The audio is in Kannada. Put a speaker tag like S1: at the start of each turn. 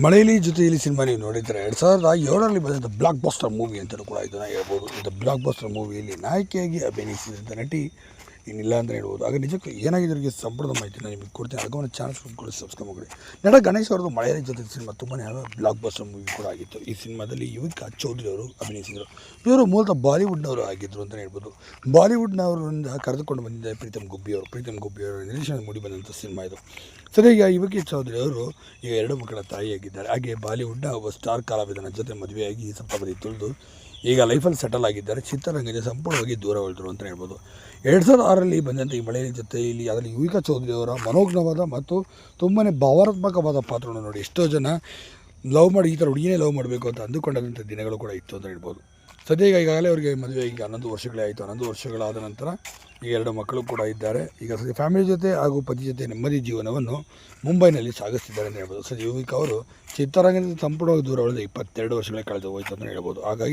S1: ಮಳೆಯಲ್ಲಿ ಜೊತೆಯಲ್ಲಿ ಸಿನಿಮಾ ನೀವು ನೋಡಿದರೆ ಎರಡು ಸಾವಿರದ ಏಳರಲ್ಲಿ ಬಂದಂಥ ಬ್ಲಾಕ್ ಬಾಸ್ಟರ್ ಮೂವಿ ಅಂತಲೂ ಕೂಡ ಇದನ್ನು ಹೇಳ್ಬೋದು. ಇದು ಬ್ಲಾಕ್ ಬಾಸ್ಟರ್ ಮೂವಿಯಲ್ಲಿ ನಾಯಕಿಯಾಗಿ ಅಭಿನಯಿಸಿದಂಥ ನಟಿ ಇನ್ನಿಲ್ಲ ಅಂತ ಹೇಳ್ಬೋದು. ಆಗ ನಿಜಕ್ಕೂ ಏನಾಗಿದೆ ಅವರಿಗೆ ಸಂಪೂರ್ಣ ನಾನು ನಿಮಗೆ ಕೊಡ್ತೀನಿ. ಅದಕ್ಕೆ ಒಂದು ಚಾನ್ಸ್ ಕೊಡಿ ಸಬ್ಸ್ಕ್ರೈಬ್ ಮಾಡಿ ನಟ ಗಣೇಶ್ ಅವ್ರದ್ದು ಮಳೆಯ ಜೊತೆ ಸಿನಿಮಾ ತುಂಬಾ ಬ್ಲಾಕ್ ಬಸ್ಟರ್ ಮೂವಿ ಕೂಡ ಆಗಿತ್ತು. ಈ ಸಿನಿಮಾದಲ್ಲಿ ಯುವಕ ಚೌಧರಿ ಅವರು ಅಭಿನಯಿಸಿದರು. ಇವರು ಮೂಲತಃ ಬಾಲಿವುಡ್ನವರು ಆಗಿದ್ದರು ಅಂತಲೇ ಹೇಳ್ಬೋದು. ಬಾಲಿವುಡ್ನವರಿಂದ ಕರೆದುಕೊಂಡು ಬಂದಿದ್ದ ಪ್ರೀತಮ್ ಗುಬ್ಬಿ ಅವರು, ಪ್ರೀತಮ್ ಗುಬ್ಬಿ ಅವರ ನಿರ್ದೇಶನ ಮೂಡಿ ಬಂದಂಥ ಸಿನಿಮಾ ಇದು. ಸರಿ, ಈಗ ಯುವಕಿ ಚೌಧರಿ ಅವರು ಈಗ ಎರಡು ಮಕ್ಕಳ ತಾಯಿಯಾಗಿದ್ದಾರೆ. ಹಾಗೆ ಬಾಲಿವುಡ್ನ ಒಬ್ಬ ಸ್ಟಾರ್ ಕಲಾವಿದನ ಜೊತೆ ಮದುವೆಯಾಗಿ ಸಪ್ತಪದಿ ತುಳಿದು ಈಗ ಲೈಫಲ್ಲಿ ಸೆಟಲ್ ಆಗಿದ್ದಾರೆ. ಚಿತ್ರರಂಗದ ಸಂಪೂರ್ಣವಾಗಿ ದೂರ ಉಳಿದರು ಅಂತ ಹೇಳ್ಬೋದು. ಎರಡು ಸಾವಿರದ ಆರರಲ್ಲಿ ಬಂದಂಥ ಈ ಮಳೆಯ ಜೊತೆ ಇಲ್ಲಿ ಅದರಲ್ಲಿ ಯುವಿಕಾ ಚೌಧರಿ ಅವರ ಮನೋಜ್ಞವಾದ ಮತ್ತು ತುಂಬಾ ಭಾವನಾತ್ಮಕವಾದ ಪಾತ್ರವನ್ನು ನೋಡಿ ಎಷ್ಟೋ ಜನ ಲವ್ ಮಾಡಿ ಈ ಥರ ಹುಡುಗಿನೇ ಲವ್ ಮಾಡಬೇಕು ಅಂತ ಅಂದುಕೊಂಡಂಥ ದಿನಗಳು ಕೂಡ ಇತ್ತು ಅಂತ ಹೇಳ್ಬೋದು. ಸದ್ಯ ಈಗ ಈಗಾಗಲೇ ಅವರಿಗೆ ಮದುವೆ ಈಗ ಹನ್ನೊಂದು ವರ್ಷಗಳೇ ಆಯಿತು. ಹನ್ನೊಂದು ವರ್ಷಗಳಾದ ನಂತರ ಈಗ ಎರಡು ಮಕ್ಕಳು ಕೂಡ ಇದ್ದಾರೆ. ಈಗ ಸದ್ಯ ಫ್ಯಾಮಿಲಿ ಜೊತೆ ಹಾಗೂ ಪತಿ ಜೊತೆ ನೆಮ್ಮದಿ ಜೀವನವನ್ನು ಮುಂಬೈನಲ್ಲಿ ಸಾಗಿಸ್ತಿದ್ದಾರೆ ಅಂತ ಹೇಳ್ಬೋದು. ಸದ್ಯ ಯುವಿಕ ಅವರು ಚಿತ್ರರಂಗದಿಂದ ಸಂಪೂರ್ಣವಾಗಿ ದೂರ ಉಳಿದ ಇಪ್ಪತ್ತೆರಡು ವರ್ಷಗಳೇ ಕಳೆದು ಹೋಯಿತು ಅಂತ ಹೇಳ್ಬೋದು. ಹಾಗಾಗಿ